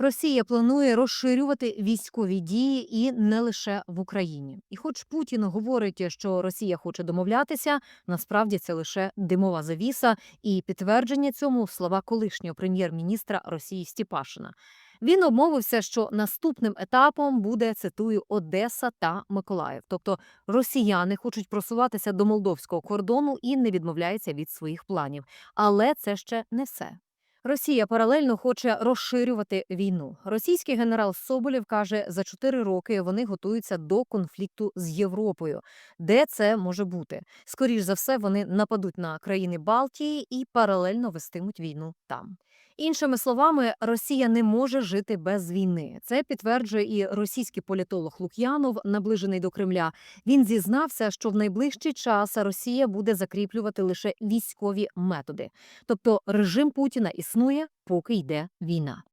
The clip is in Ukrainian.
Росія планує розширювати військові дії і не лише в Україні. І, хоч Путін говорить, що Росія хоче домовлятися, насправді це лише димова завіса, і підтвердження цьому слова колишнього прем'єр-міністра Росії Стіпашина. Він обмовився, що наступним етапом буде цитую Одеса та Миколаїв. Тобто росіяни хочуть просуватися до молдовського кордону і не відмовляються від своїх планів. Але це ще не все. Росія паралельно хоче розширювати війну. Російський генерал Соболєв каже, за чотири роки вони готуються до конфлікту з Європою. Де це може бути? Скоріш за все, вони нападуть на країни Балтії і паралельно вестимуть війну там. Іншими словами, Росія не може жити без війни. Це підтверджує і російський політолог Лук'янов, наближений до Кремля. Він зізнався, що в найближчий час Росія буде закріплювати лише військові методи. Тобто режим Путіна існує, поки йде війна.